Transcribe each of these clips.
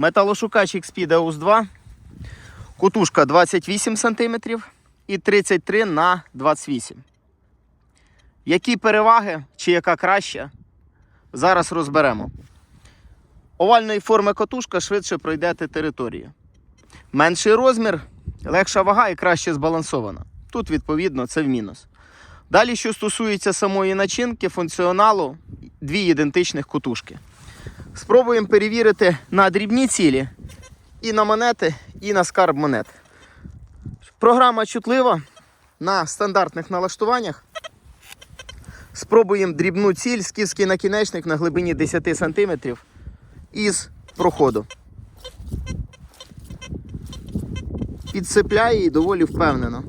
Металошукач XP Deus 2. Кутушка 28 см і 33 на 28 Які переваги чи яка краща, зараз розберемо. Овальної форми катушка швидше пройдете територію. Менший розмір, легша вага і краще збалансована. Тут, відповідно, це в мінус. Далі, що стосується самої начинки, функціоналу, дві ідентичних кутушки. Спробуємо перевірити на дрібні цілі і на монети, і на скарб монет. Програма чутлива на стандартних налаштуваннях. Спробуємо дрібну ціль, скіфський накінечник на глибині 10 см із проходу. Підсипляє і доволі впевнено.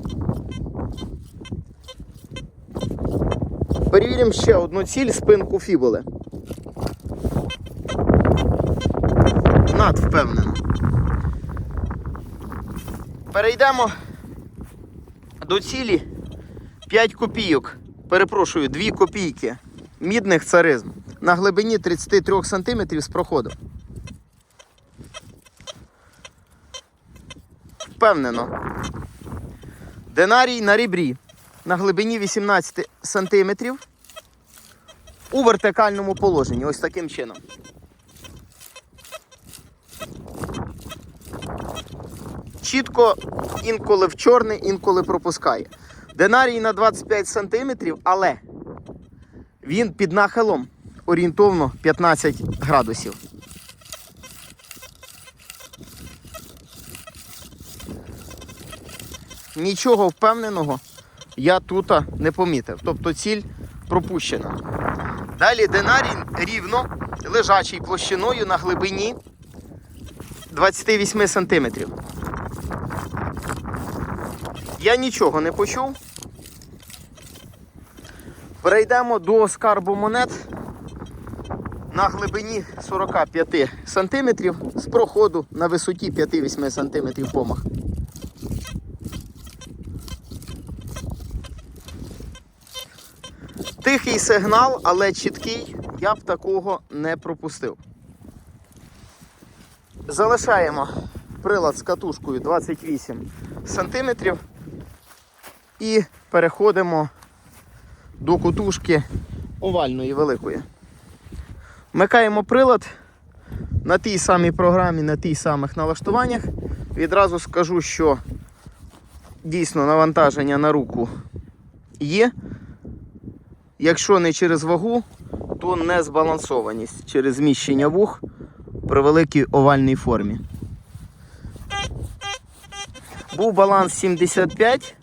Перевіримо ще одну ціль спинку фібули. Над впевнено. Перейдемо до цілі 5 копійок. Перепрошую, 2 копійки мідних царизм на глибині 33 см з проходом. Впевнено. Динарій на ребрі на глибині 18 см у вертикальному положенні. Ось таким чином. Чітко інколи в чорний, інколи пропускає. Динарій на 25 см, але він під нахилом орієнтовно 15 градусів. Нічого впевненого я тут не помітив. Тобто ціль пропущена. Далі динарій рівно лежачий площиною на глибині 28 см. Я нічого не почув. Перейдемо до скарбу монет на глибині 45 см з проходу на висоті 5-8 см помах. Тихий сигнал, але чіткий, я б такого не пропустив. Залишаємо прилад з катушкою 28 см і переходимо до кутушки овальної великої. Вмикаємо прилад на тій самій програмі, на тих самих налаштуваннях. Відразу скажу, що дійсно навантаження на руку є. Якщо не через вагу, то не збалансованість через зміщення вух при великій овальній формі. Був баланс 75.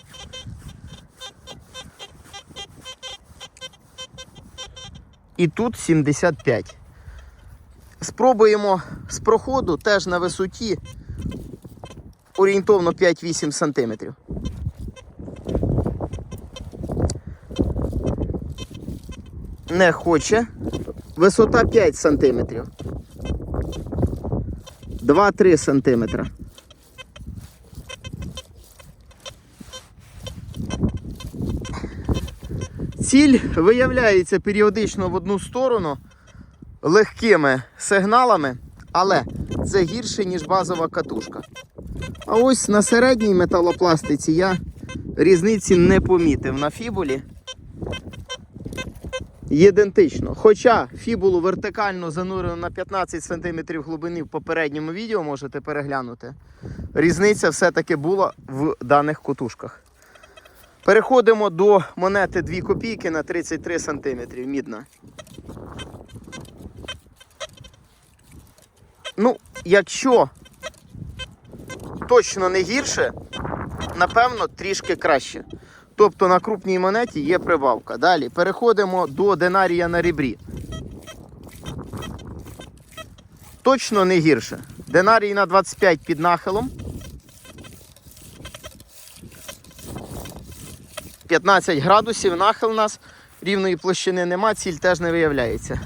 І тут 75. Спробуємо з проходу теж на висоті орієнтовно 5-8 см. Не хоче. Висота 5 см. 2-3 см. Ціль виявляється періодично в одну сторону легкими сигналами, але це гірше, ніж базова катушка. А ось на середній металопластиці я різниці не помітив на фібулі. Ідентично. Хоча фібулу вертикально занурено на 15 см глибини в попередньому відео можете переглянути. Різниця все-таки була в даних кутушках. Переходимо до монети 2 копійки на 33 см мідна. Ну, якщо точно не гірше, напевно, трішки краще. Тобто на крупній монеті є прибавка. Далі переходимо до динарія на ребрі. Точно не гірше. Динарій на 25 під нахилом. 15 градусів, нахил у нас рівної площини нема, ціль теж не виявляється.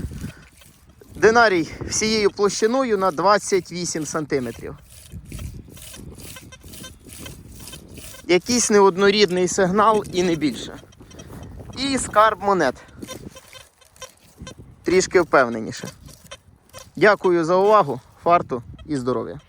Динарій всією площиною на 28 сантиметрів. Якийсь неоднорідний сигнал і не більше. І скарб монет. Трішки впевненіше. Дякую за увагу. Фарту і здоров'я!